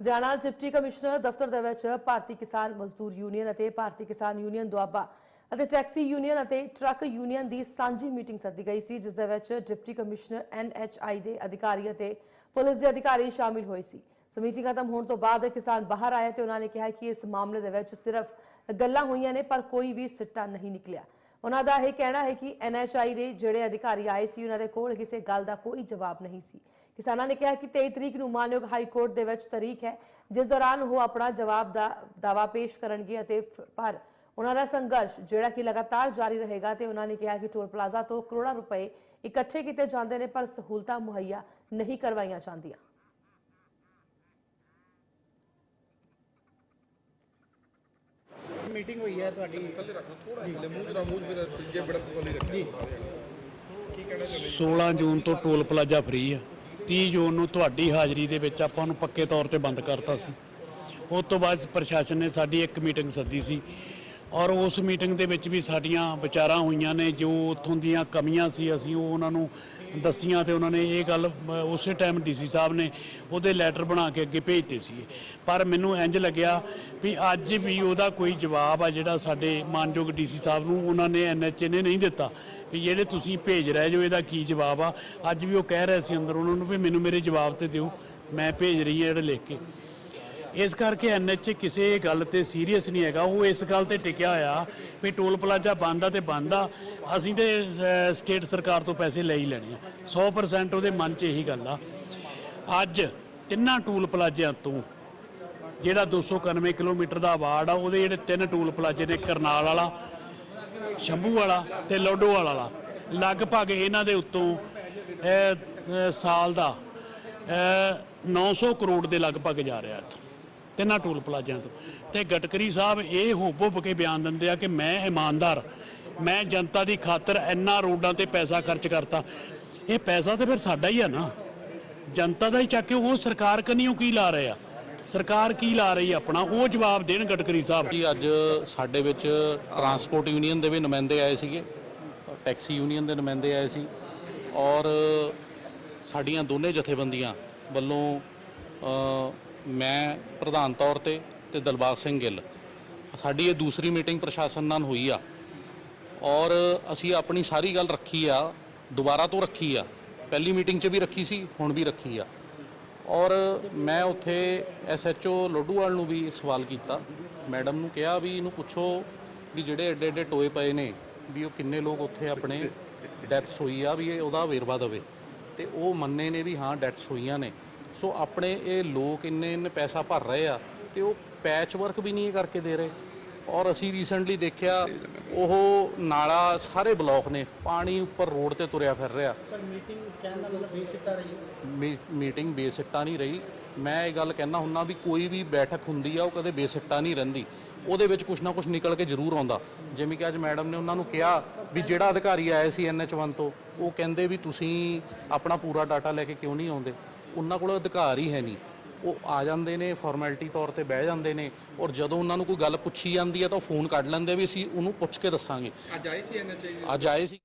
Ludhiana deputy commissioner ਦਫ਼ਤਰ ਦੇ ਵਿੱਚ ਭਾਰਤੀ ਕਿਸਾਨ ਮਜ਼ਦੂਰ ਯੂਨੀਅਨ ਅਤੇ ਭਾਰਤੀ ਕਿਸਾਨ ਯੂਨੀਅਨ ਦੁਆਬਾ ਅਤੇ ਟੈਕਸੀ ਯੂਨੀਅਨ ਅਤੇ ਟਰੱਕ ਯੂਨੀਅਨ ਦੀ ਸਾਂਝੀ ਮੀਟਿੰਗ ਸੱਦੀ ਗਈ ਸੀ, ਜਿਸ ਦੇ ਵਿੱਚ ਡਿਪਟੀ ਕਮਿਸ਼ਨਰ ਐਨਐਚਆਈ ਦੇ ਅਧਿਕਾਰੀ ਅਤੇ ਪੁਲਿਸ ਦੇ ਅਧਿਕਾਰੀ ਸ਼ਾਮਿਲ ਹੋਏ ਸੀ। ਸੋ ਮੀਟਿੰਗ ਖਤਮ ਹੋਣ ਤੋਂ ਬਾਅਦ ਕਿਸਾਨ ਬਾਹਰ ਆਏ ਤੇ ਉਹਨਾਂ ਨੇ ਕਿਹਾ ਕਿ ਇਸ ਮਾਮਲੇ ਦੇ ਵਿੱਚ ਸਿਰਫ ਗੱਲਾਂ ਹੋਈਆਂ ਨੇ, ਪਰ ਕੋਈ ਵੀ ਸਿੱਟਾ ਨਹੀਂ ਨਿਕਲਿਆ। ਉਹਨਾਂ ਦਾ ਇਹ ਕਹਿਣਾ ਹੈ ਕਿ ਐਨਐਚਆਈ ਦੇ ਜਿਹੜੇ ਅਧਿਕਾਰੀ ਆਏ ਸੀ, ਉਹਨਾਂ ਦੇ ਕੋਲ ਕਿਸੇ ਗੱਲ ਦਾ ਕੋਈ ਜਵਾਬ ਨਹੀਂ ਸੀ। ਕਿਸਾਨਾਂ ਨੇ ਕਿਹਾ ਕਿ 23 ਤਰੀਕ ਨੂੰ ਮਾਨਯੋਗ ਹਾਈ ਕੋਰਟ ਦੇ ਵਿੱਚ ਤਾਰੀਖ ਹੈ, ਜਿਸ ਦੌਰਾਨ ਉਹ ਆਪਣਾ ਜਵਾਬ ਦਾ ਦਾਵਾ ਪੇਸ਼ ਕਰਨਗੇ ਅਤੇ ਫ- ਪਰ ਉਹਨਾਂ ਦਾ ਸੰਘਰਸ਼, ਜਿਹੜਾ ਕਿ ਲਗਾਤਾਰ ਜਾਰੀ ਰਹੇਗਾ ਤੇ ਉਹਨਾਂ ਨੇ ਕਿਹਾ ਕਿ ਟੋਲ ਪਲਾਜ਼ਾ ਤੋਂ ਕਰੋੜਾਂ ਰੁਪਏ ਇਕੱਠੇ ਕੀਤੇ ਜਾਂਦੇ ਨੇ, ਪਰ ਸਹੂਲਤਾਂ ਮੁਹੱਈਆ ਨਹੀਂ ਕਰਵਾਈਆਂ ਜਾਂਦੀਆਂ। ਮੀਟਿੰਗ ਹੋਈ ਹੈ ਤੁਹਾਡੀ। ਮੂੰਹ ਦਾ ਮੂੰਹ ਮੇਰਾ ਤੀਜੇ ਬੜਾ ਕੋਲੀ ਰੱਖੀ। 16 ਜੂਨ ਤੋਂ ਟੋਲ ਪਲਾਜ਼ਾ ਫ੍ਰੀ ਆ। 30 ਜੂਨ ਨੂੰ ਤੁਹਾਡੀ ਹਾਜ਼ਰੀ ਦੇ ਵਿੱਚ ਆਪਾਂ ਨੂੰ ਪੱਕੇ ਤੌਰ ਤੇ ਬੰਦ ਕਰਤਾ ਸੀ। ਉਸ ਤੋਂ ਬਾਅਦ ਪ੍ਰਸ਼ਾਸਨ ਨੇ ਸਾਡੀ ਇੱਕ ਮੀਟਿੰਗ ਸੱਦੀ ਸੀ। ਔਰ ਉਸ ਮੀਟਿੰਗ ਦੇ ਵਿੱਚ ਵੀ ਸਾਡੀਆਂ ਵਿਚਾਰਾਂ ਹੋਈਆਂ ਨੇ ਜੋ ਉੱਥੋਂ ਦੀਆਂ ਕਮੀਆਂ ਸੀ ਅਸੀਂ ਉਹ ਉਹਨਾਂ ਨੂੰ ਦੱਸੀਆਂ ਤੇ ਉਹਨਾਂ ਨੇ ਇਹ ਗੱਲ ਉਸੇ ਟਾਈਮ ਡੀਸੀ ਸਾਹਿਬ ਨੇ ਉਹਦੇ ਲੈਟਰ ਬਣਾ ਕੇ ਅੱਗੇ ਭੇਜਤੇ ਸੀ ਪਰ ਮੈਨੂੰ ਇੰਜ ਲੱਗਿਆ ਵੀ ਅੱਜ ਵੀ ਉਹਦਾ ਕੋਈ ਜਵਾਬ ਆ ਜਿਹੜਾ ਸਾਡੇ ਮਾਨਯੋਗ ਡੀਸੀ ਸਾਹਿਬ ਨੂੰ ਉਹਨਾਂ ਨੇ ਐਨਐਚਏ ਨੇ ਨਹੀਂ ਦਿੱਤਾ। ਵੀ ਜਿਹੜੇ ਤੁਸੀਂ ਭੇਜ ਰਹੇ ਜੋ ਇਹਦਾ ਕੀ ਜਵਾਬ ਆ, ਅੱਜ ਵੀ ਉਹ ਕਹਿ ਰਹੇ ਸੀ ਅੰਦਰ ਉਹਨਾਂ ਨੂੰ ਵੀ ਮੈਨੂੰ ਮੇਰੇ ਜਵਾਬ ਤੇ ਦਿਓ, ਮੈਂ ਭੇਜ ਰਹੀ ਹਾਂ ਜਿਹੜਾ ਲਿਖ ਕੇ। ਇਸ ਕਰਕੇ ਐਨਐਚਏ ਕਿਸੇ ਗੱਲ ਤੇ ਸੀਰੀਅਸ ਨਹੀਂ ਹੈਗਾ। ਉਹ ਇਸ ਗੱਲ ਤੇ ਟਿਕਿਆ ਹੋਇਆ ਵੀ ਟੋਲ ਪਲਾਜ਼ਾ ਬੰਦ ਆ ਤੇ ਬੰਦ ਆ। ਅਸੀਂ ਤੇ ਸਟੇਟ ਸਰਕਾਰ ਤੋਂ ਪੈਸੇ ਲੈ ਹੀ ਲੈਣੇ ਆ। 100% ਉਹਦੇ ਮਨ 'ਚ ਇਹੀ ਗੱਲ ਆ। ਅੱਜ ਤਿੰਨਾਂ ਟੋਲ ਪਲਾਜ਼ਿਆਂ ਤੋਂ ਜਿਹੜਾ 291 ਕਿਲੋਮੀਟਰ ਦਾ ਵਾਰਡ ਆ ਉਹਦੇ ਜਿਹੜੇ ਤਿੰਨ ਟੋਲ ਪਲਾਜ਼ੇ ਨੇ ਕਰਨਾਲ ਵਾਲਾ ਸ਼ੰਭੂ ਵਾਲਾ ਤੇ ਲੋਡੋਵਾਲ ਵਾਲਾ ਲਗਭਗ ਇਹਨਾਂ ਦੇ ਉੱਤੋਂ ਸਾਲ ਦਾ ਅਹ, 900 ਕਰੋੜ ਦੇ ਲਗਭਗ ਜਾ ਰਿਹਾ ਇੱਥੋਂ। ਤਿੰਨਾਂ ਟੋਲ ਪਲਾਜ਼ਿਆਂ ਤੋਂ। ਤੇ ਗਟਕਰੀ ਸਾਹਿਬ ਇਹ ਹੁੱਬ ਹੁੱਬ ਕੇ ਬਿਆਨ ਦਿੰਦੇ ਆ ਕਿ ਮੈਂ ਇਮਾਨਦਾਰ, ਮੈਂ ਜਨਤਾ ਦੀ ਖਾਤਰ ਇੰਨਾ ਰੋਡਾਂ ਤੇ ਪੈਸਾ ਖਰਚ ਕਰਤਾ। ਇਹ ਪੈਸਾ ਤੇ ਫਿਰ ਸਾਡਾ ਹੀ ਆ ਨਾ। ਜਨਤਾ ਦਾ ਹੀ ਚੱਕ ਕੇ ਉਹ ਸਰਕਾਰ ਕਨੀਓ ਕੀ ਲਾ ਰਹੇ ਆ? ਸਰਕਾਰ ਕੀ ਲਾ ਰਹੀ ਆਪਣਾ? ਉਹ ਜਵਾਬ ਦੇਣ ਗਟਕਰੀ ਸਾਹਿਬ। ਜੀ, ਅੱਜ ਸਾਡੇ ਵਿੱਚ ਟਰਾਂਸਪੋਰਟ ਯੂਨੀਅਨ ਦੇ ਵੀ ਨੁਮਾਇੰਦੇ ਆਏ ਸੀਗੇ। ਟੈਕਸੀ ਯੂਨੀਅਨ ਦੇ ਨੁਮਾਇੰਦੇ ਆਏ ਸੀ। ਔਰ ਸਾਡੀਆਂ ਦੋਨੇ ਜਥੇਬੰਦੀਆਂ ਵੱਲੋਂ ਮੈਂ ਪ੍ਰਧਾਨ ਤੌਰ ਤੇ ਤੇ ਦਲਬਾਗ ਸਿੰਘ ਗਿੱਲ। ਸਾਡੀ ਇਹ ਦੂਸਰੀ ਮੀਟਿੰਗ ਪ੍ਰਸ਼ਾਸਨ ਨਾਲ ਹੋਈ ਆ। ਔਰ ਅਸੀਂ ਆਪਣੀ ਸਾਰੀ ਗੱਲ ਰੱਖੀ ਆ ਦੁਬਾਰਾ ਤੋਂ ਰੱਖੀ ਆ। ਪਹਿਲੀ ਮੀਟਿੰਗ 'ਚ ਵੀ ਰੱਖੀ ਸੀ ਹੁਣ ਵੀ ਰੱਖੀ ਆ। ਔਰ ਮੈਂ ਉੱਥੇ ਐਸਐਚਓ ਲੋਡੂਵਾਲ ਨੂੰ ਵੀ ਸਵਾਲ ਕੀਤਾ। ਮੈਡਮ ਨੂੰ ਕਿਹਾ ਵੀ ਇਹਨੂੰ ਪੁੱਛੋ ਵੀ ਜਿਹੜੇ ਐਡੇ ਐਡੇ ਟੋਏ ਪਏ ਨੇ ਵੀ ਉਹ ਕਿੰਨੇ ਲੋਕ ਉੱਥੇ ਆਪਣੇ ਡੈਥਸ ਹੋਈ ਆ ਵੀ ਇਹ ਉਹਦਾ ਵੇਰਵਾ ਦੇਵੇ। ਤੇ ਉਹ ਮੰਨੇ ਨੇ ਵੀ ਹਾਂ ਡੈਥਸ ਹੋਈਆਂ ਨੇ। ਸੋ ਆਪਣੇ ਇਹ ਲੋਕ ਇੰਨੇ ਇੰਨੇ ਪੈਸਾ ਭਰ ਰਹੇ ਆ ਤੇ ਉਹ ਪੈਚ ਵਰਕ ਵੀ ਨਹੀਂ ਕਰਕੇ ਦੇ ਰਹੇ। ਔਰ ਅਸੀਂ ਰੀਸੈਂਟਲੀ ਦੇਖਿਆ ਉਹ ਨਾਲਾ ਸਾਰੇ ਬਲੌਕ ਨੇ ਪਾਣੀ ਉੱਪਰ ਰੋਡ ਤੇ ਤੁਰਿਆ ਫਿਰ ਰਿਹਾ। ਸਰ ਮੀਟਿੰਗ ਕਹਿਣ ਦਾ ਮਤਲਬ ਬੇਸਿੱਟਾ ਰਹੀ ਹੈ? ਮੀ- ਮੀਟਿੰਗ ਬੇਸਿੱਟਾ ਨਹੀਂ ਰਹੀ। ਮੈਂ ਇਹ ਗੱਲ ਕਹਿਣਾ ਹੁੰਨਾ ਵੀ ਕੋਈ ਵੀ ਬੈਠਕ ਹੁੰਦੀ ਆ ਉਹ ਕਦੇ ਬੇਸਿੱਟਾ ਨਹੀਂ ਰਹਿੰਦੀ। ਉਹਦੇ ਵਿੱਚ ਕੁਝ ਨਾ ਕੁਝ ਨਿਕਲ ਕੇ ਜ਼ਰੂਰ ਆਉਂਦਾ। ਜਿਵੇਂ ਕਿ ਅੱਜ ਮੈਡਮ ਨੇ ਉਹਨਾਂ ਨੂੰ ਕਿਹਾ ਵੀ ਜਿਹੜਾ ਅਧਿਕਾਰੀ ਆਇਆ ਸੀ ਐਨਐਚ1 ਤੋਂ ਉਹ ਕਹਿੰਦੇ ਵੀ ਤੁਸੀਂ ਆਪਣਾ ਪੂਰਾ ਡਾਟਾ ਲੈ ਕੇ ਕਿਉਂ ਨਹੀਂ ਆਉਂਦੇ? ਉਹਨਾਂ ਕੋਲ ਅਧਿਕਾਰ ਹੀ ਹੈ ਨਹੀਂ। ਉਹ ਆ ਜਾਂਦੇ ਨੇ ਫਾਰਮੈਲਿਟੀ ਤੌਰ ਤੇ ਬਹਿ ਜਾਂਦੇ ਨੇ ਔਰ ਜਦੋਂ ਉਹਨਾਂ ਨੂੰ ਕੋਈ ਗੱਲ ਪੁੱਛੀ ਜਾਂਦੀ ਹੈ ਤਾਂ ਉਹ ਫੋਨ ਕੱਢ ਲੈਂਦੇ ਵੀ ਅਸੀਂ ਉਹਨੂੰ ਪੁੱਛ ਕੇ ਦੱਸਾਂਗੇ। ਅੱਜ ਆਈ ਸੀ ਐਨਐਚਆਈ ਅੱਜ ਆਏ ਸੀ।